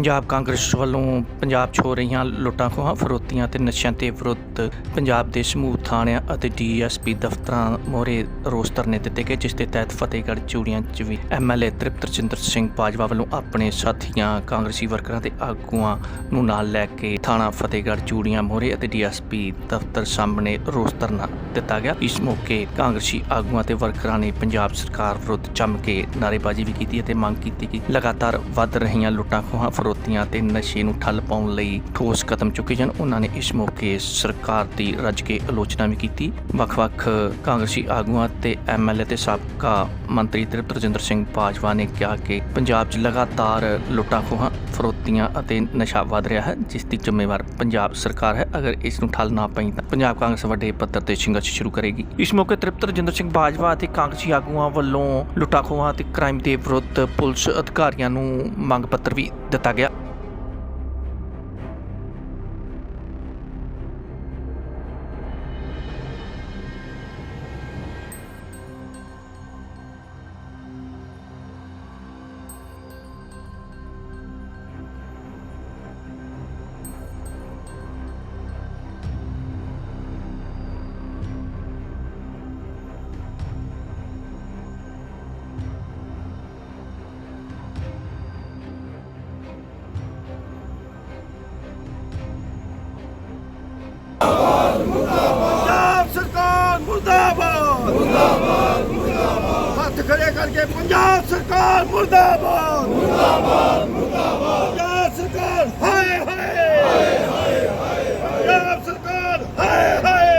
ਪੰਜਾਬ ਕਾਂਗਰਸ ਵੱਲੋਂ ਪੰਜਾਬ 'ਚ ਹੋ ਰਹੀਆਂ ਲੁੱਟਾਂ ਖੋਹਾਂ, ਫਰੋਤੀਆਂ ਤੇ ਨਸ਼ਿਆਂ ਤੇ ਵਿਰੁੱਧ ਪੰਜਾਬ ਦੇ ਸਮੂਹ ਥਾਣਿਆਂ ਅਤੇ ਡੀਐਸਪੀ ਦਫ਼ਤਰਾਂ ਮੋਰੇ ਰੋਸ ਧਰਨੇ ਦਿੱਤੇ ਗਏ, ਜਿਸ ਦੇ ਤਹਿਤ ਫਤਿਹਗੜ੍ਹ ਚੂੜੀਆਂ 'ਚ ਵੀ ਐਮਐਲਏ ਤ੍ਰਿਪਤ ਰਜਿੰਦਰ ਸਿੰਘ ਬਾਜਵਾ ਵੱਲੋਂ ਆਪਣੇ ਸਾਥੀਆਂ ਕਾਂਗਰਸੀ ਵਰਕਰਾਂ ਤੇ ਆਗੂਆਂ ਨੂੰ ਨਾਲ ਲੈ ਕੇ ਥਾਣਾ ਫਤਿਹਗੜ੍ਹ ਚੂੜੀਆਂ ਮੋਰੇ ਅਤੇ ਡੀਐਸਪੀ ਦਫ਼ਤਰ ਸਾਹਮਣੇ ਰੋਸ ਧਰਨਾ ਦਿੱਤਾ ਗਿਆ। ਇਸ ਮੌਕੇ ਕਾਂਗਰਸੀ ਆਗੂਆਂ ਤੇ ਵਰਕਰਾਂ ਨੇ ਪੰਜਾਬ ਸਰਕਾਰ ਵਿਰੁੱਧ ਜੰਮ ਕੇ ਨਾਅਰੇਬਾਜ਼ੀ ਵੀ ਕੀਤੀ ਅਤੇ ਮੰਗ ਕੀਤੀ ਕਿ ਲਗਾਤਾਰ ਵੱਧ ਰਹੀਆਂ ਲੁੱਟਾਂ ਖੋਹਾਂ ਫਰੋਤੀਆਂ ਤੇ ਨਸ਼ੇ ਨੂੰ ਠੱਲ ਪਾਉਣ ਲਈ ਠੋਸ ਕਦਮ ਚੁੱਕੇ ਜਾਣ। ਉਹਨਾਂ ਨੇ ਇਸ ਮੌਕੇ ਸਰਕਾਰ ਦੀ ਰੱਜ ਕੇ ਆਲੋਚਨਾ ਵੀ ਕੀਤੀ। ਵੱਖ-ਵੱਖ ਕਾਂਗਰਸੀ ਆਗੂਆਂ ਤੇ ਐਮਐਲਏ ਤੇ ਸਾਬਕਾ ਮੰਤਰੀ ਤ੍ਰਿਪਤ ਰਜਿੰਦਰ ਸਿੰਘ ਬਾਜਵਾ ਨੇ ਕਿਹਾ ਕਿ ਪੰਜਾਬ 'ਚ ਲਗਾਤਾਰ ਲੁੱਟਾਂ ਖੋਹਾਂ ਫਰੋਤੀਆਂ ਅਤੇ ਨਸ਼ਾ ਵੱਧ ਰਿਹਾ ਹੈ, ਜਿਸ ਦੀ ਜ਼ਿੰਮੇਵਾਰ ਪੰਜਾਬ ਸਰਕਾਰ ਹੈ। ਅਗਰ ਇਸ ਨੂੰ ਠੱਲ ਨਾ ਪਈ ਤਾਂ ਪੰਜਾਬ ਕਾਂਗਰਸ ਵੱਡੇ ਪੱਧਰ ਤੇ ਸੰਘਰਸ਼ ਸ਼ੁਰੂ ਕਰੇਗੀ। ਇਸ ਮੌਕੇ ਤ੍ਰਿਪਤ ਰਜਿੰਦਰ ਸਿੰਘ ਬਾਜਵਾ ਅਤੇ ਕਾਂਗਰਸੀ ਆਗੂਆਂ ਵੱਲੋਂ ਲੁੱਟਾਂ ਅਤੇ ਕ੍ਰਾਈਮ ਦੇ ਵਿਰੁੱਧ ਪੁਲਿਸ ਅਧਿਕਾਰੀਆਂ ਨੂੰ ਮੰਗ ਪੱਤਰ ਵੀ ਦਿੱਤਾ ਗਿਆ। ਖੜੇ ਪੰਜਾਬ ਸਰਕਾਰ ਮੁਰਦਾਬਾਦ। ਮੁਰਦਾਬਾਦ ਮੁਰਦਾਬਾਦ। ਪੰਜਾਬ ਸਰਕਾਰ ਹਾਏ ਹਾਏ ਪੰਜਾਬ ਸਰਕਾਰ ਹਾਏ ਹਾਏ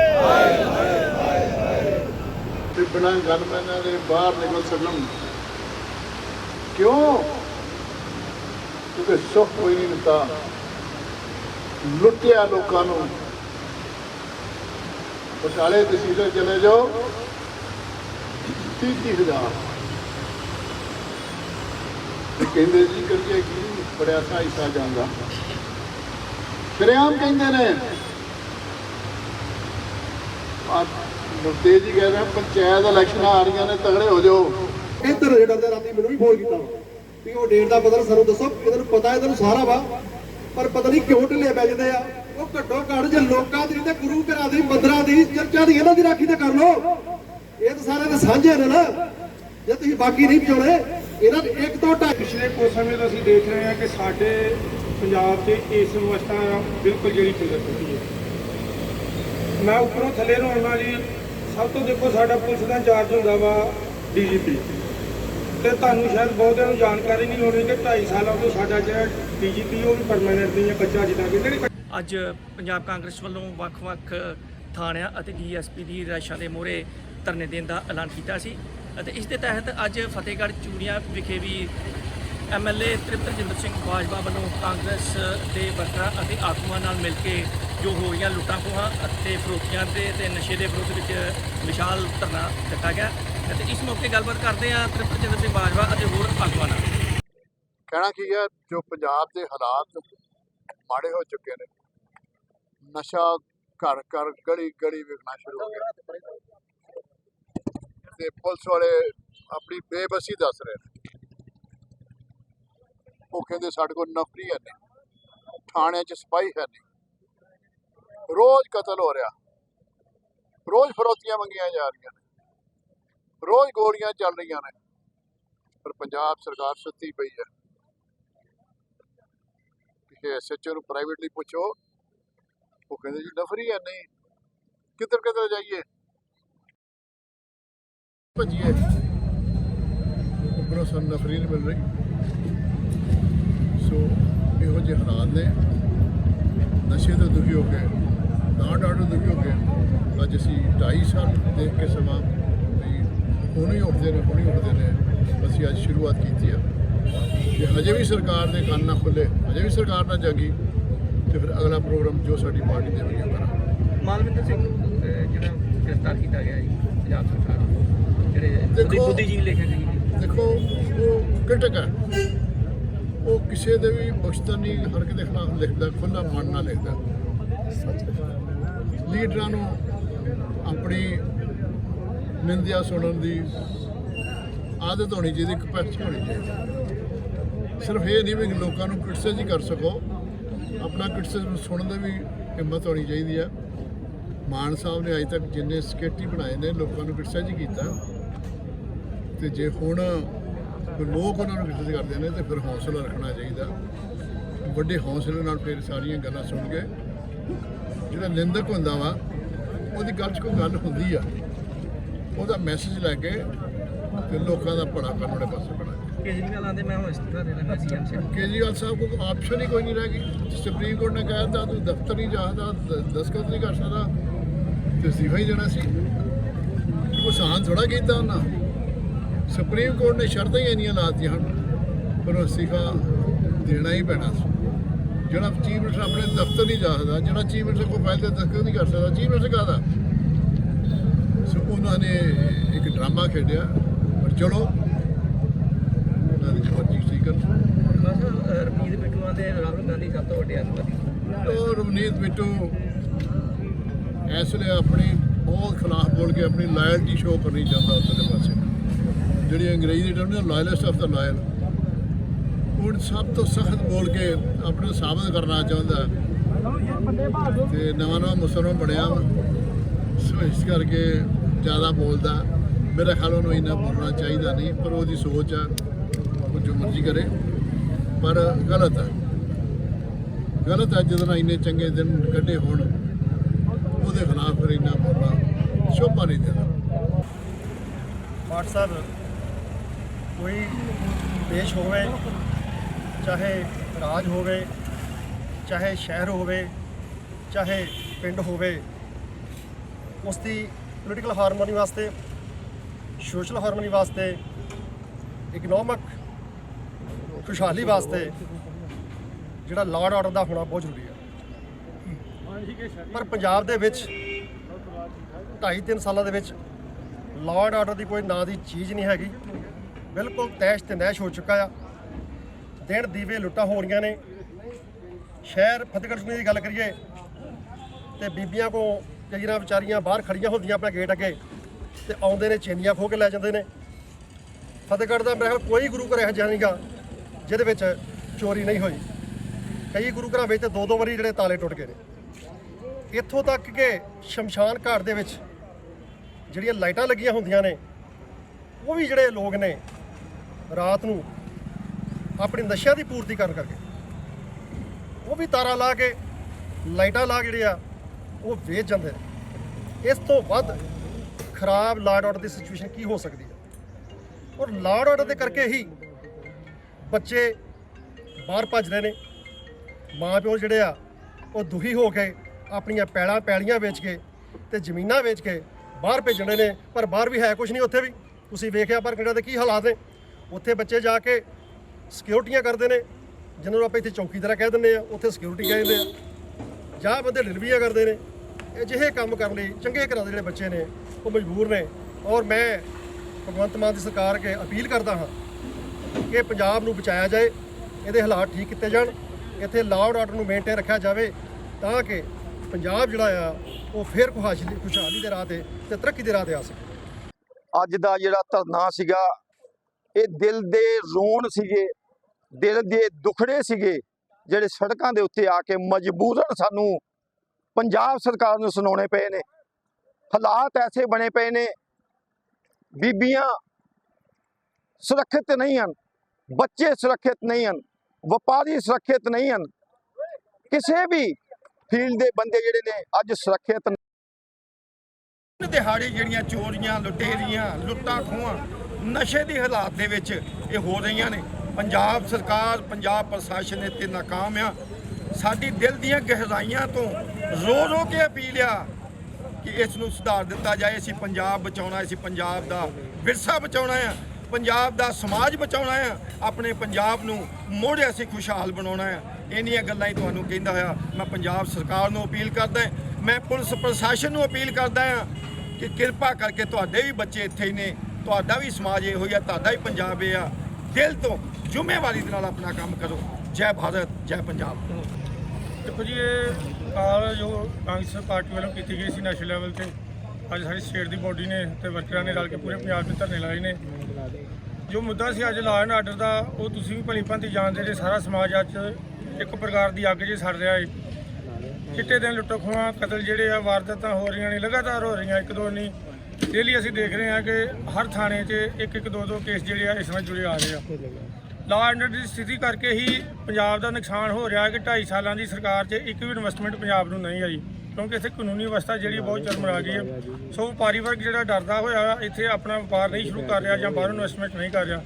ਤੇ ਬਿਨਾਂ ਗਨਮੈਨਾਂ ਦੇ ਬਾਹਰ ਨਿਕਲ ਸਕਣ। ਕਿਉਂ? ਕਿਉਂਕਿ ਸੁੱਖ ਕੋਈ ਨਹੀਂ ਦਿੱਤਾ। ਲੁੱਟਿਆ ਲੋਕਾਂ ਨੂੰ। ਬਟਾਲੇ ਤਸੀਲੇ ਚਲੇ ਜਾਓ। ਤੀਹ ਤੀਹ ਹਜ਼ਾਰ। ਤੇ ਕਹਿੰਦੇ ਜੀ ਕਰਕੇ ਕੀ ਬੜਿਆ ਸਾਈਸਾ ਜਾਂਦਾ। ਸ਼ਰੇਆਮ ਕਹਿੰਦੇ ਨੇ। ਆ ਨੁਕਤੇ ਜੀ ਕਹਿ ਰਹੇ ਪੰਚਾਇਤ ਇਲੈਕਸ਼ਨਾਂ ਆ ਰਹੀਆਂ ਨੇ, ਤਗੜੇ ਹੋ ਜਾਓ। ਇੱਧਰ ਜਿਹੜਾ ਤੇ ਰਾਤੀ ਮੈਨੂੰ ਵੀ ਫੋਨ ਕੀਤਾ। ਵੀ ਉਹ ਡੇਟ ਦਾ ਪਤਾ ਸਾਨੂੰ ਦੱਸੋ ਇਹਨਾਂ ਨੂੰ ਪਤਾ ਇਹਨਾਂ ਨੂੰ ਸਾਰਾ ਵਾ। ਪਰ ਪਤਾ ਨਹੀਂ ਕਿਉਂ ਢਿੱਲੇ ਪੈ ਜਾਂਦੇ ਆ। ਉਹ ਘੱਟੋ ਘੱਟ ਜੇ ਲੋਕਾਂ ਦੀ ਤੇ ਗੁਰੂ ਘਰਾਂ ਦੀ, ਮੰਦਰਾਂ ਦੀ, ਚਰਚਾ ਦੀ ਇਹਨਾਂ ਦੀ ਰਾਖੀ ਤਾਂ ਕਰ ਲਓ। ਇਹ ਤਾਂ ਸਾਰਿਆਂ ਦੇ ਸਾਂਝੇ ਨੇ ਨਾ। ਜੇ ਤੁਸੀਂ ਬਾਕੀ ਨਹੀਂ ਬਚਾਉਣੇ ਇਹਨਾਂ ਦੇ ਇੱਕ ਤੋਂ ਢਾਈ ਪਿਛਲੇ ਕੁਝ ਸਮੇਂ ਤੋਂ ਅਸੀਂ ਦੇਖ ਰਹੇ ਹਾਂ ਕਿ ਸਾਡੇ ਪੰਜਾਬ 'ਚ ਇਸ ਅਵਸਥਾ ਬਿਲਕੁਲ ਜਿਹੜੀ ਫਿਕਰ ਚੁੱਕੀ ਹੈ। ਮੈਂ ਉੱਪਰੋਂ ਥੱਲੇ ਨੂੰ ਆਉਣਾ ਜੀ ਸਭ ਤੋਂ ਦੇਖੋ ਸਾਡਾ ਪੁਲਿਸ ਦਾ ਇੰਚਾਰਜ ਹੁੰਦਾ ਵਾ ਡੀਜੀਪੀ। ਤੇ ਤੁਹਾਨੂੰ ਸ਼ਾਇਦ ਬਹੁਤਿਆਂ ਨੂੰ ਜਾਣਕਾਰੀ ਨਹੀਂ ਹੋਣੀ ਕਿ 2.5 ਸਾਲਾਂ ਤੋਂ ਸਾਡਾ ਜਿਹੜਾ ਡੀਜੀਪੀ ਉਹ ਵੀ ਪਰਮਾਨੈਂਟ ਨਹੀਂ ਹੈ ਬੱਚਾ ਜਿੱਦਾਂ ਕਹਿੰਦੇ ਨੇ ਅੱਜ ਪੰਜਾਬ ਕਾਂਗਰਸ ਵੱਲੋਂ ਵੱਖ-ਵੱਖ ਥਾਣਿਆਂ ਅਤੇ ਡੀਐਸਪੀ ਦੀ ਰਾਸ਼ਾਂ ਦੇ ਮੋਹਰੇ ਧਰਨੇ ਦੇਣ ਦਾ ਐਲਾਨ ਕੀਤਾ ਸੀ। ਅਤੇ ਇਸ ਦੇ ਤਹਿਤ ਅੱਜ ਫਤਿਹਗੜ੍ਹ ਚੂੜੀਆਂ ਵਿਖੇ ਵੀ ਐਮਐਲਏ ਤ੍ਰਿਪਤ ਰਜਿੰਦਰ ਸਿੰਘ ਬਾਜਵਾ ਵੱਲੋਂ ਕਾਂਗਰਸ ਦੇ ਵਰਕਰਾਂ ਅਤੇ ਆਗੂਆਂ ਨਾਲ ਮਿਲ ਕੇ ਜੋ ਹੋ ਰਹੀਆਂ ਲੁੱਟਾਂ ਖੋਹਾਂ ਅਤੇ ਫਰੋਤੀਆਂ ਦੇ ਤੇ ਨਸ਼ੇ ਦੇ ਵਿਰੁੱਧ ਵਿੱਚ ਵਿਸ਼ਾਲ ਧਰਨਾ ਦਿੱਤਾ ਗਿਆ ਅਤੇ ਇਸ ਮੌਕੇ ਗੱਲਬਾਤ ਕਰਦੇ ਆ ਤ੍ਰਿਪਤ ਰਜਿੰਦਰ ਸਿੰਘ ਬਾਜਵਾ ਅਤੇ ਹੋਰ ਆਗੂਆਂ ਨਾਲ। ਕਹਿਣਾ ਕੀ ਹੈ, ਜੋ ਪੰਜਾਬ ਦੇ ਹਾਲਾਤ ਮਾੜੇ ਹੋ ਚੁੱਕੇ ਨੇ, ਨਸ਼ਾ ਘਰ ਘਰ ਗਲੀ ਗਲੀ ਵਿਕਣਾ ਸ਼ੁਰੂ ਹੋ ਗਿਆ। ਤੇ ਪੁਲਿਸ ਵਾਲੇ ਆਪਣੀ ਬੇਬਸੀ ਦੱਸ ਰਹੇ ਨੇ। ਉਹ ਕਹਿੰਦੇ ਸਾਡੇ ਕੋਲ ਨਫਰੀ ਹੈ ਨਹੀਂ ਥਾਣਿਆਂ 'ਚ ਸਪਾਈ ਹੈ ਨਹੀਂ। ਰੋਜ਼ ਕਤਲ ਹੋ ਰਿਹਾ। ਰੋਜ਼ ਫਰੋਤੀਆਂ ਮੰਗੀਆਂ ਜਾ ਰਹੀਆਂ ਨੇ। ਰੋਜ਼ ਗੋਲੀਆਂ ਚੱਲ ਰਹੀਆਂ ਨੇ। ਪਰ ਪੰਜਾਬ ਸਰਕਾਰ ਸੁੱਤੀ ਪਈ ਹੈ। ਕਿਸੇ ਐਸਐਚਓ ਨੂੰ ਪ੍ਰਾਈਵੇਟਲੀ ਪੁੱਛੋ, ਉਹ ਕਹਿੰਦੇ ਜੀ ਨਫਰੀ ਹੈ ਨਹੀਂ। ਕਿੱਧਰ ਕਿੱਧਰ ਜਾਈਏ? ਭੱਜੀਏ। ਉੱਪਰੋਂ ਸਾਨੂੰ ਨਫਰੀ ਨਹੀਂ ਮਿਲ ਰਹੀ। ਸੋ ਇਹੋ ਜਿਹੇ ਹਾਲਾਤ ਨੇ। ਨਸ਼ੇ ਤੋਂ ਦੁਖੀ ਹੋ ਕੇ ਨਾ ਡਾਟੋ ਦੁਖੀ ਹੋ ਕੇ ਅੱਜ ਅਸੀਂ 2.5 ਸਾਲ ਦੇਖ ਕੇ ਸਮਾਂ ਵੀ ਹੁਣ ਹੀ ਉੱਠਦੇ ਨੇ, ਹੁਣ ਹੀ ਉੱਠਦੇ ਨੇ। ਅਸੀਂ ਅੱਜ ਸ਼ੁਰੂਆਤ ਕੀਤੀ ਆ। ਕਿ ਹਜੇ ਵੀ ਸਰਕਾਰ ਦੇ ਕੰਨ ਨਾ ਖੁੱਲੇ ਹਜੇ ਵੀ ਸਰਕਾਰ ਨਾ ਜਾਗੀ, ਤੇ ਫਿਰ ਅਗਲਾ ਪ੍ਰੋਗਰਾਮ ਜੋ ਸਾਡੀ ਪਾਰਟੀ ਦੇਵੇਗੀ ਉਹ ਕਰਾਂਗੇ। ਮਾਲਵਿੰਦਰ ਸਿੰਘ ਜਿਹੜਾ ਗ੍ਰਿਫਤਾਰ ਕੀਤਾ ਗਿਆ ਜੀ, ਪੰਜਾਬ ਸਰਕਾਰ ਵੱਲੋਂ, ਜਿਹੜੇ ਬੁੱਧੀ ਦੇਖੋ- ਬੁੱਧੀਜੀਵੀ ਲੇਖਕ ਜੀ ਦੇਖੋ ਉਹ ਕ੍ਰਿਟਿਕ ਹੈ ਉਹ ਕਿਸੇ ਦੇ ਵੀ ਬਖਸ਼ਤਨੀ ਹਰਕਤ ਦੇ ਖਿਲਾਫ ਲਿਖਦਾ ਖੁੱਲਾ ਮਨ ਨਾਲ ਲਿਖਦਾ। ਲੀਡਰਾਂ ਨੂੰ ਆਪਣੀ ਨਿੰਦਿਆ ਸੁਣਨ ਦੀ ਆਦਤ ਹੋਣੀ ਚਾਹੀਦੀ ਕਪੈਸਿਟੀ ਹੋਣੀ ਚਾਹੀਦੀ। ਸਿਰਫ ਇਹ ਨਹੀਂ ਵੀ ਲੋਕਾਂ ਨੂੰ ਕ੍ਰਿਟਿਸਾਈਜ਼ ਹੀ ਕਰ ਸਕੋ ਆਪਣਾ ਕ੍ਰਿਟਿਸਿਜ਼ਮ ਸੁਣਨ ਦੀ ਵੀ ਹਿੰਮਤ ਹੋਣੀ ਚਾਹੀਦੀ ਆ। ਮਾਨ ਸਾਹਿਬ ਨੇ ਅਜੇ ਤੱਕ ਜਿੰਨੇ ਸਕੇਟੀ ਬਣਾਏ ਨੇ ਲੋਕਾਂ ਨੂੰ ਕ੍ਰਿਟਿਸਾਈਜ਼ ਕੀਤਾ। ਤੇ ਜੇ ਹੁਣ ਕੋਈ ਲੋਕ ਉਹਨਾਂ ਨੂੰ ਕ੍ਰਿਟਿਸਾਈਜ਼ ਕਰਦੇ ਨੇ ਤੇ ਫਿਰ ਹੌਸਲਾ ਰੱਖਣਾ ਚਾਹੀਦਾ। ਵੱਡੇ ਹੌਸਲੇ ਨਾਲ ਫਿਰ ਸਾਰੀਆਂ ਗੱਲਾਂ ਸੁਣ ਕੇ ਜਿਹੜਾ ਨਿੰਦਕ ਹੁੰਦਾ ਵਾ ਉਹਦੀ ਗੱਲ 'ਚ ਕੋਈ ਗੱਲ ਹੁੰਦੀ ਆ। ਉਹਦਾ ਮੈਸੇਜ ਲੈ ਕੇ ਤੇ ਲੋਕਾਂ ਦਾ ਭਲਾ ਕਰਨ ਵਾਲੇ ਪਾਸੇ ਬਣਾ ਕੇਜਰੀਵਾਲ ਆਂਦੇ ਮੈਂ ਹੁਣ ਇਸਤੀਫਾ ਦੇ ਦੇਣਾ ਸੀਐਮ ਸੇ। ਕੇਜਰੀਵਾਲ ਸਾਹਿਬ ਕੋਲ ਆਪਸ਼ਨ ਹੀ ਕੋਈ ਨਹੀਂ ਰਹਿ ਗਈ। ਸੁਪਰੀਮ ਕੋਰਟ ਨੇ ਕਹਿ ਦਿੱਤਾ ਤੂੰ ਦਫ਼ਤਰ ਨਹੀਂ ਜਾਦਾ ਦਸਖਤ ਨਹੀਂ ਕਰ ਸਕਦਾ। ਤੇ ਹੀ ਦੇਣਾ ਸੀ। ਉਹ ਸਾਨ ਥੋੜਾ ਕੀਤਾ ਉਹਨਾਂ। ਸੁਪਰੀਮ ਕੋਰਟ ਨੇ ਸ਼ਰਤਾਂ ਹੀ ਇੰਨੀਆਂ ਲਾਤੀਆਂ ਹਨ ਪਰ ਅਸਤੀਫਾ ਦੇਣਾ ਹੀ ਪੈਣਾ ਸੀ। ਜਿਹੜਾ ਚੀਫ ਮਿਨਿਸਟਰ ਆਪਣੇ ਦਫ਼ਤਰ ਨਹੀਂ ਜਾ ਸਕਦਾ ਜਿਹੜਾ ਚੀਫ ਮਿਨਿਸਟਰ ਕੋਈ ਤੇ ਦਸਤਖਤ ਨਹੀਂ ਕਰ ਸਕਦਾ ਚੀਫ ਮਿਨਿਸਟਰ ਕਾਹਦਾ? ਸੋ ਉਹਨਾਂ ਨੇ ਇੱਕ ਡਰਾਮਾ ਖੇਡਿਆ ਪਰ ਚਲੋ ਉਹਨਾਂ ਦੀ ਮਰਜ਼ੀ ਸੀ ਕਰ ਬਸ ਰਮੀਤ ਬਿੱਟੂਆਂ ਦੇ ਰਾਹੁਲ ਗਾਂਧੀ ਸਭ ਤੋਂ ਵੱਡੇ ਆਤੰਕਵਾਦੀ ਉਹ ਰਵਨੀਤ ਬਿੱਟੂ ਇਸ ਵੇਲੇ ਆਪਣੀ ਬਹੁਤ ਖਿਲਾਫ ਬੋਲ ਕੇ ਆਪਣੀ ਲਾਇਲਟੀ ਸ਼ੋਅ ਕਰਨੀ ਚਾਹੁੰਦਾ ਉੱਧਰਲੇ ਪਾਸੇ ਜਿਹੜੀ ਅੰਗਰੇਜ਼ੀ ਦੀ ਟਰਮ ਹੈ ਲਾਇਲੈਸਟ ਆਫ ਦਾ ਲਾਇਲ ਉਹ ਸਭ ਤੋਂ ਸਖਤ ਬੋਲ ਕੇ ਆਪਣੇ ਨੂੰ ਸਾਬਤ ਕਰਨਾ ਚਾਹੁੰਦਾ ਤੇ ਨਵਾਂ ਨਵਾਂ ਮੁਸਲਮਾਨ ਬਣਿਆ ਵਾ। ਸੋ ਇਸ ਕਰਕੇ ਜ਼ਿਆਦਾ ਬੋਲਦਾ। ਮੇਰਾ ਖਿਆਲ ਉਹਨੂੰ ਇੰਨਾ ਬੋਲਣਾ ਚਾਹੀਦਾ ਨਹੀਂ, ਪਰ ਉਹਦੀ ਸੋਚ ਆ। ਉਹ ਜੋ ਮਰਜ਼ੀ ਕਰੇ। ਪਰ ਗਲਤ ਹੈ ਗਲਤ ਹੈ ਜਦੋਂ ਇੰਨੇ ਚੰਗੇ ਦਿਨ ਕੱਢੇ ਹੋਣ। ਉਹਦੇ ਖਿਲਾਫ ਫਿਰ ਇੰਨਾ ਬੋਲਣਾ ਸ਼ੋਭਾ ਨਹੀਂ ਦਿੰਦਾ ਮਾਟ ਕੋਈ ਦੇਸ਼ ਹੋਵੇ, ਚਾਹੇ ਰਾਜ ਹੋਵੇ, ਚਾਹੇ ਸ਼ਹਿਰ ਹੋਵੇ, ਚਾਹੇ ਪਿੰਡ ਹੋਵੇ ਉਸ ਦੀ ਪੋਲੀਟੀਕਲ ਹਾਰਮੋਨੀ ਵਾਸਤੇ ਸੋਸ਼ਲ ਹਾਰਮੋਨੀ ਵਾਸਤੇ ਇਕਨੋਮਿਕ ਖੁਸ਼ਹਾਲੀ ਵਾਸਤੇ ਜਿਹੜਾ ਲਾਰਡ ਆਰਡਰ ਦਾ ਹੋਣਾ ਬਹੁਤ ਜ਼ਰੂਰੀ ਹੈ। ਪਰ ਪੰਜਾਬ ਦੇ ਵਿੱਚ 2.5 ਸਾਲਾਂ ਦੇ ਵਿੱਚ ਲਾਰਡ ਆਰਡਰ ਦੀ ਕੋਈ ਨਾਂ ਦੀ ਚੀਜ਼ ਨਹੀਂ ਹੈਗੀ। ਬਿਲਕੁਲ ਤੈਸ਼ ਤੇ ਨੈਸ਼ ਹੋ ਚੁੱਕਾ ਆ। ਦਿਨ ਦੀਵੇ ਲੁੱਟਾਂ ਹੋ ਰਹੀਆਂ ਨੇ। ਸ਼ਹਿਰ ਫਤਿਹਗੜ੍ਹ ਚੂੜੀਆਂ ਦੀ ਗੱਲ ਕਰੀਏ ਤੇ ਬੀਬੀਆਂ ਕੋ ਕਈਆਂ ਵਿਚਾਰੀਆਂ ਬਾਹਰ ਖੜੀਆਂ ਹੁੰਦੀਆਂ ਆਪਣਾ ਗੇਟ ਅੱਗੇ ਤੇ ਆਉਂਦੇ ਨੇ, ਚੇਨੀਆਂ ਖੋ ਕੇ ਲੈ ਜਾਂਦੇ ਨੇ। ਫਤਿਹਗੜ੍ਹ ਦਾ ਮੇਰੇ ਖਿਆਲ ਕੋਈ ਗੁਰੂ ਘਰ ਇਹੋ ਜਿਹਾ ਨਹੀਂਗਾ, ਜਿਹਦੇ ਵਿੱਚ ਚੋਰੀ ਨਹੀਂ ਹੋਈ। ਕਈ ਗੁਰੂ ਘਰਾਂ ਵਿੱਚ ਤੇ ਦੋ ਦੋ ਵਾਰੀ ਜਿਹੜੇ ਤਾਲੇ ਟੁੱਟ ਗਏ ਨੇ। ਇੱਥੋਂ ਤੱਕ ਕਿ ਸ਼ਮਸ਼ਾਨ ਘਾਟ ਦੇ ਵਿੱਚ ਜਿਹੜੀਆਂ ਲਾਈਟਾਂ ਲੱਗੀਆਂ ਹੁੰਦੀਆਂ ਨੇ, ਉਹ ਵੀ ਜਿਹੜੇ ਲੋਕ ਨੇ ਰਾਤ ਨੂੰ ਆਪਣੀ ਨਸ਼ਿਆਂ ਦੀ ਪੂਰਤੀ ਕਰਨ ਕਰਕੇ। ਉਹ ਵੀ ਤਾਰਾਂ ਲਾ ਕੇ, ਲਾਈਟਾਂ ਲਾ ਜਿਹੜੇ ਆ, ਉਹ ਵੇਚ ਜਾਂਦੇ ਨੇ। ਇਸ ਤੋਂ ਵੱਧ ਖਰਾਬ ਲਾਡ ਆਰਡਰ ਦੀ ਸਿਚੁਏਸ਼ਨ ਕੀ ਹੋ ਸਕਦੀ ਹੈ? ਔਰ ਲਾਡ ਆਰਡਰ ਦੇ ਕਰਕੇ ਹੀ ਬੱਚੇ ਬਾਹਰ ਭੱਜ ਰਹੇ ਨੇ। ਮਾਂ ਪਿਓ ਜਿਹੜੇ ਆ, ਉਹ ਦੁਖੀ ਹੋ ਕੇ ਆਪਣੀਆਂ ਪੈਲਾਂ ਪੈਲੀਆਂ ਵੇਚ ਕੇ ਤੇ ਜ਼ਮੀਨਾਂ ਵੇਚ ਕੇ ਬਾਹਰ ਭੇਜਣੇ ਨੇ। ਪਰ ਬਾਹਰ ਵੀ ਹੈ ਕੁਝ ਨਹੀਂ ਉੱਥੇ ਵੀ। ਤੁਸੀਂ ਵੇਖਿਆ ਪਰ ਕੈਨੇਡਾ ਦੇ ਕੀ ਹਾਲਾਤ ਨੇ? ਉੱਥੇ ਬੱਚੇ ਜਾ ਕੇ ਸਿਕਿਉਰਟੀਆਂ ਕਰਦੇ ਨੇ, ਜਿਹਨਾਂ ਨੂੰ ਆਪਾਂ ਇੱਥੇ ਚੌਕੀਦਾਰ ਕਹਿ ਦਿੰਦੇ ਆ ਉੱਥੇ ਸਿਕਿਉਰਿਟੀ ਕਹਿੰਦੇ ਆ। ਜਾਂ ਬੰਦੇ ਡਿਲੀਵਰੀਆਂ ਕਰਦੇ ਨੇ। ਅਜਿਹੇ ਕੰਮ ਕਰਨ ਲਈ ਚੰਗੇ ਘਰਾਂ ਦੇ ਜਿਹੜੇ ਬੱਚੇ ਨੇ, ਉਹ ਮਜਬੂਰ ਨੇ। ਔਰ ਮੈਂ ਭਗਵੰਤ ਮਾਨ ਦੀ ਸਰਕਾਰ ਅੱਗੇ ਅਪੀਲ ਕਰਦਾ ਹਾਂ ਕਿ ਪੰਜਾਬ ਨੂੰ ਬਚਾਇਆ ਜਾਏ, ਇਹਦੇ ਹਾਲਾਤ ਠੀਕ ਕੀਤੇ ਜਾਣ। ਇੱਥੇ ਲਾਅ ਆਰਡਰ ਨੂੰ ਮੇਨਟੇਨ ਰੱਖਿਆ ਜਾਵੇ ਤਾਂ ਕਿ ਪੰਜਾਬ ਜਿਹੜਾ ਆ, ਉਹ ਫੇਰ ਖੁਸ਼ਹਾਲੀ ਖੁਸ਼ਹਾਲੀ ਦੇ ਰਾਹ ਤੇ ਤੇ ਤਰੱਕੀ ਦੇ ਰਾਹ ਤੇ ਆ ਸਕੇ। ਅੱਜ ਦਾ ਜਿਹੜਾ ਧਰਨਾ ਸੀਗਾ ਇਹ ਦਿਲ ਦੇ ਰੋਣ ਸੀਗੇ, ਦਿਲ ਦੇ ਦੁਖੜੇ ਸੀਗੇ, ਜਿਹੜੇ ਸੜਕਾਂ ਦੇ ਉੱਤੇ ਆ ਕੇ ਮਜਬੂਰਨ ਸਾਨੂੰ ਪੰਜਾਬ ਸਰਕਾਰ ਨੂੰ ਸੁਣਾਉਣੇ ਪਏ ਨੇ। ਹਾਲਾਤ ਐਸੇ ਬਣੇ ਪਏ ਨੇ, ਬੀਬੀਆਂ ਸੁਰੱਖਿਅਤ ਨਹੀਂ ਹਨ, ਬੱਚੇ ਸੁਰੱਖਿਅਤ ਨਹੀਂ ਹਨ, ਵਪਾਰੀ ਸੁਰੱਖਿਅਤ ਨਹੀਂ ਹਨ। ਕਿਸੇ ਵੀ ਫੀਲਡ ਦੇ ਬੰਦੇ ਜਿਹੜੇ ਨੇ ਅੱਜ ਸੁਰੱਖਿਅਤ ਦਿਨ ਦਿਹਾੜੇ ਜਿਹੜੀਆਂ ਚੋਰੀਆਂ, ਲੁਟੇਰੀਆਂ ਲੁੱਟਾਂ ਖੋਹਾਂ ਨਸ਼ੇ ਦੀ ਹਾਲਾਤ ਦੇ ਵਿੱਚ ਇਹ ਹੋ ਰਹੀਆਂ ਨੇ। ਪੰਜਾਬ ਸਰਕਾਰ, ਪੰਜਾਬ ਪ੍ਰਸ਼ਾਸਨ ਇੱਥੇ ਨਾਕਾਮ ਆ। ਸਾਡੀ ਦਿਲ ਦੀਆਂ ਗਹਿਰਾਈਆਂ ਤੋਂ ਰੋ ਰੋ ਕੇ ਅਪੀਲ ਆ ਕਿ ਇਸ ਨੂੰ ਸੁਧਾਰ ਦਿੱਤਾ ਜਾਏ। ਅਸੀਂ ਪੰਜਾਬ ਬਚਾਉਣਾ, ਅਸੀਂ ਪੰਜਾਬ ਦਾ ਵਿਰਸਾ ਬਚਾਉਣਾ ਆ। ਪੰਜਾਬ ਦਾ ਸਮਾਜ ਬਚਾਉਣਾ ਆ। ਆਪਣੇ ਪੰਜਾਬ ਨੂੰ ਮੁੜ ਅਸੀਂ ਖੁਸ਼ਹਾਲ ਬਣਾਉਣਾ ਆ। ਇੰਨੀਆਂ ਗੱਲਾਂ ਹੀ ਤੁਹਾਨੂੰ ਕਹਿੰਦਾ ਹੋਇਆ। ਮੈਂ ਪੰਜਾਬ ਸਰਕਾਰ ਨੂੰ ਅਪੀਲ ਕਰਦਾ ਮੈਂ ਪੁਲਿਸ ਪ੍ਰਸ਼ਾਸਨ ਨੂੰ ਅਪੀਲ ਕਰਦਾ ਆ ਕਿ ਕਿਰਪਾ ਕਰਕੇ ਤੁਹਾਡੇ ਵੀ ਬੱਚੇ ਇੱਥੇ ਹੀ ਨੇ। ਤੁਹਾਡਾ ਵੀ ਸਮਾਜ ਇਹੋ ਹੀ ਆ, ਤੁਹਾਡਾ ਵੀ ਪੰਜਾਬ ਇਹ ਆ। ਦਿਲ ਤੋਂ ਜ਼ਿੰਮੇਵਾਰੀ ਦੇ ਨਾਲ ਆਪਣਾ ਕੰਮ ਕਰੋ। ਜੈ ਭਾਰਤ, ਜੈ ਪੰਜਾਬ। ਦੇਖੋ ਜੀ, ਇਹ ਕਾਲ ਜੋ ਕਾਂਗਰਸ ਪਾਰਟੀ ਵੱਲੋਂ ਕੀਤੀ ਗਈ ਸੀ ਨੈਸ਼ਨਲ ਲੈਵਲ ਤੇ, ਅੱਜ ਸਾਡੀ ਸਟੇਟ ਦੀ ਬੋਡੀ ਨੇ ਤੇ ਵਰਕਰਾਂ ਨੇ ਰਲ ਕੇ ਪੂਰੇ ਪੰਜਾਬ ਦੇ ਧਰਨੇ ਲਾਏ ਨੇ। ਜੋ ਮੁੱਦਾ ਸੀ ਅੱਜ ਲਾਅ ਐਂਡ ਆਰਡਰ ਦਾ, ਉਹ ਤੁਸੀਂ ਵੀ ਭਲੀ ਭਾਂਤੀ ਜਾਣਦੇ ਜੇ, ਸਾਰਾ ਸਮਾਜ ਅੱਜ ਇੱਕ ਪ੍ਰਕਾਰ ਦੀ ਅੱਗ 'ਚ ਸੜ ਰਿਹਾ ਏ। ਚਿੱਟੇ ਦਿਨ ਲੁੱਟੋ ਖੋਹਾਂ, ਕਤਲ ਜਿਹੜੇ ਆ, ਵਾਰਦਾਤਾਂ ਹੋ ਰਹੀਆਂ ਨੇ, ਲਗਾਤਾਰ ਹੋ ਰਹੀਆਂ, ਇੱਕ ਦੋ ਨਹੀਂ। ਡੇਲੀ ਅਸੀਂ ਦੇਖ ਰਹੇ ਹਾਂ ਕਿ ਹਰ ਥਾਣੇ 'ਚ ਇੱਕ ਇੱਕ, ਦੋ ਦੋ ਕੇਸ ਜਿਹੜੇ ਆ ਇਸ ਨਾਲ ਜੁੜੇ ਆ ਰਹੇ ਆ। ਲਾਅ ਐਂਡ ਦੀ ਸਥਿਤੀ ਕਰਕੇ ਹੀ ਪੰਜਾਬ ਦਾ ਨੁਕਸਾਨ ਹੋ ਰਿਹਾ ਕਿ 2.5 ਸਾਲਾਂ ਦੀ ਸਰਕਾਰ 'ਚ ਇੱਕ ਵੀ ਇਨਵੈਸਟਮੈਂਟ ਪੰਜਾਬ ਨੂੰ ਨਹੀਂ ਆਈ, ਕਿਉਂਕਿ ਇੱਥੇ ਕਾਨੂੰਨੀ ਅਵਸਥਾ ਜਿਹੜੀ ਬਹੁਤ ਚਰਮਰਾ ਗਈ ਹੈ ਸੋ ਵਪਾਰੀ ਵਰਗ ਜਿਹੜਾ ਡਰਦਾ ਹੋਇਆ, ਇੱਥੇ ਆਪਣਾ ਵਪਾਰ ਨਹੀਂ ਸ਼ੁਰੂ ਕਰ ਰਿਹਾ ਜਾਂ ਬਾਹਰੋਂ ਇਨਵੈਸਟਮੈਂਟ ਨਹੀਂ ਕਰ ਰਿਹਾ।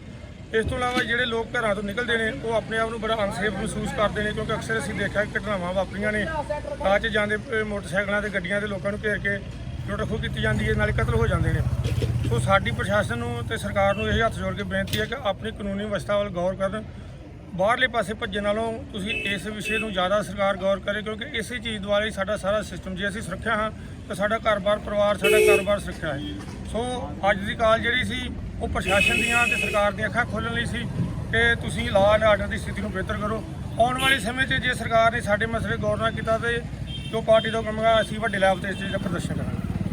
ਇਸ ਤੋਂ ਇਲਾਵਾ ਜਿਹੜੇ ਲੋਕ ਘਰਾਂ ਤੋਂ ਨਿਕਲਦੇ ਨੇ, ਉਹ ਆਪਣੇ ਆਪ ਨੂੰ ਬੜਾ ਅਨਸੇਫ ਮਹਿਸੂਸ ਕਰਦੇ ਨੇ, ਕਿਉਂਕਿ ਅਕਸਰ ਅਸੀਂ ਦੇਖਿਆ ਕਿ ਘਟਨਾਵਾਂ ਵਾਪਰੀਆਂ ਨੇ। ਰਾਹ 'ਚ ਜਾਂਦੇ ਮੋਟਰਸਾਈਕਲਾਂ ਤੇ, ਗੱਡੀਆਂ ਤੇ ਲੋਕਾਂ ਨੂੰ ਘੇਰ ਕੇ ਲੁੱਟ ਖੋਹ ਕੀਤੀ ਜਾਂਦੀ ਹੈ, ਨਾਲੇ ਕਤਲ ਹੋ ਜਾਂਦੇ ਨੇ। ਸੋ ਸਾਡੀ ਪ੍ਰਸ਼ਾਸਨ ਨੂੰ ਤੇ ਸਰਕਾਰ ਨੂੰ ਇਹ ਹੱਥ ਜੋੜ ਕੇ ਬੇਨਤੀ ਹੈ ਕਿ ਆਪਣੀ ਕਾਨੂੰਨੀ ਵਿਵਸਥਾ ਵੱਲ ਗੌਰ ਕਰਨ। ਬਾਹਰਲੇ ਪਾਸੇ ਭੱਜਣ ਨਾਲੋਂ ਤੁਸੀਂ ਇਸ ਵਿਸ਼ੇ ਨੂੰ ਜ਼ਿਆਦਾ ਸਰਕਾਰ ਗੌਰ ਕਰੇ, ਕਿਉਂਕਿ ਇਸੇ ਚੀਜ਼ ਦੁਆਰਾ ਹੀ ਸਾਡਾ ਸਾਰਾ ਸਿਸਟਮ ਜੇ ਅਸੀਂ ਸੁਰੱਖਿਆ ਹਾਂ, ਤਾਂ ਸਾਡਾ ਘਰ-ਬਾਰ, ਪਰਿਵਾਰ, ਸਾਡਾ ਕਾਰੋਬਾਰ ਸੁਰੱਖਿਆ ਹੈ। ਸੋ ਅੱਜ ਦੀ ਕਾਲ ਜਿਹੜੀ ਸੀ, ਉਹ ਪ੍ਰਸ਼ਾਸਨ ਦੀਆਂ ਤੇ ਸਰਕਾਰ ਦੀਆਂ ਅੱਖਾਂ ਖੋਲ੍ਹਣ ਲਈ ਸੀ ਕਿ ਤੁਸੀਂ ਲਾਅ ਐਂਡ ਆਰਡਰ ਦੀ ਸਥਿਤੀ ਨੂੰ ਬਿਹਤਰ ਕਰੋ। ਆਉਣ ਵਾਲੇ ਸਮੇਂ 'ਚ ਜੇ ਸਰਕਾਰ ਨੇ ਸਾਡੇ ਮਸਲੇ ਗੌਰ ਨਾ ਕੀਤਾ ਤੇ ਜੋ ਪਾਰਟੀ ਦਾ ਕੰਮ ਹੈ ਅਸੀਂ ਵੱਡੇ ਲੈਵਲ ਤੇ ਇਸ ਚੀਜ਼ ਦਾ ਪ੍ਰਦਰਸ਼ਨ ਕਰਾਂਗੇ।